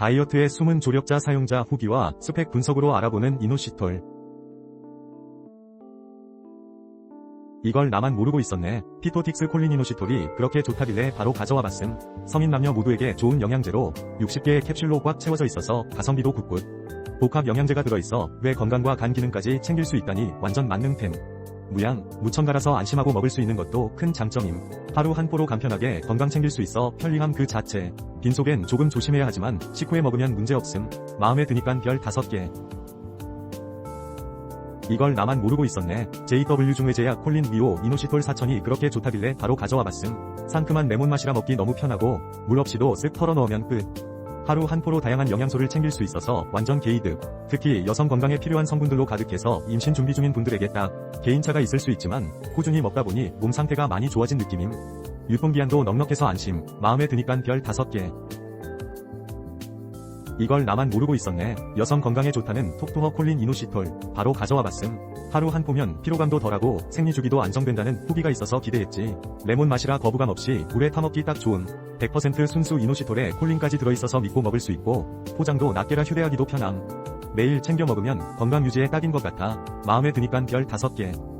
다이어트의 숨은 조력자 사용자 후기와 스펙 분석으로 알아보는 이노시톨. 이걸 나만 모르고 있었네. 피토틱스 콜린 이노시톨이 그렇게 좋다길래 바로 가져와 봤음. 성인 남녀 모두에게 좋은 영양제로 60개의 캡슐로 꽉 채워져 있어서 가성비도 굿굿. 복합 영양제가 들어있어 뇌 건강과 간 기능까지 챙길 수 있다니 완전 만능템. 무양, 무첨 갈아서 안심하고 먹을 수 있는 것도 큰 장점임. 하루 한 포로 간편하게 건강 챙길 수 있어 편리함 그 자체. 빈속엔 조금 조심해야 하지만 식후에 먹으면 문제없음. 마음에 드니깐 별 5개. 이걸 나만 모르고 있었네. JW 중외제약 콜린 미오 이노시톨 4000이 그렇게 좋다길래 바로 가져와 봤음. 상큼한 레몬 맛이라 먹기 너무 편하고 물 없이도 쓱 털어 넣으면 끝. 하루 한 포로 다양한 영양소를 챙길 수 있어서 완전 개이득. 특히 여성 건강에 필요한 성분들로 가득해서 임신 준비 중인 분들에게 딱 개인차가 있을 수 있지만 꾸준히 먹다 보니 몸 상태가 많이 좋아진 느낌임. 유통기한도 넉넉해서 안심. 마음에 드니깐 별 5개. 이걸 나만 모르고 있었네. 여성 건강에 좋다는 톡토허 콜린 이노시톨. 바로 가져와 봤음. 하루 한 포면 피로감도 덜하고 생리 주기도 안정된다는 후기가 있어서 기대했지. 레몬 맛이라 거부감 없이 물에 타먹기 딱 좋은 100% 순수 이노시톨에 콜린까지 들어있어서 믿고 먹을 수 있고 포장도 낱개라 휴대하기도 편함. 매일 챙겨 먹으면 건강 유지에 딱인 것 같아. 마음에 드니깐 별 5개.